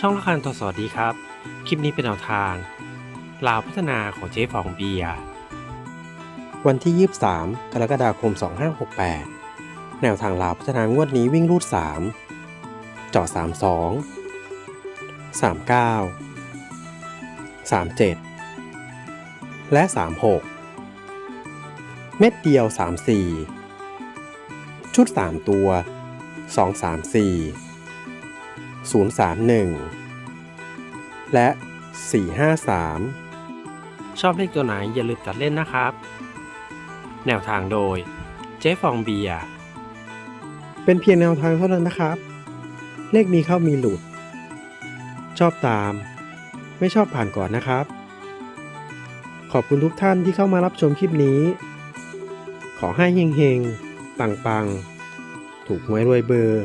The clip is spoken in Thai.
ช่องละคันตัวสวัสดีครับ คลิปนี้เป็นแนวทางลาวพัฒนาของเจ๊ฟองเบียวันที่ 23 กรกฎาคม 2568 แนวทางลาวพัฒนางวดนี้วิ่งรูด 3 เจาะ32 39 37 และ 36 เม็ดเดียว 34 ชุด 3 ตัว 234 031 และ 453 ชอบเลขตัวไหนอย่าลืมจัดเล่นนะครับ แนวทางโดย เจ๊ฟองเบียร์เป็นเพียงแนวทางเท่านั้นนะครับ เลขมีเข้ามีหลุด ชอบตาม ไม่ชอบผ่านก่อนนะครับ ขอบคุณทุกท่านที่เข้ามารับชมคลิปนี้ ขอให้เฮงๆ ปังๆ ถูกหวยรวยเบอร์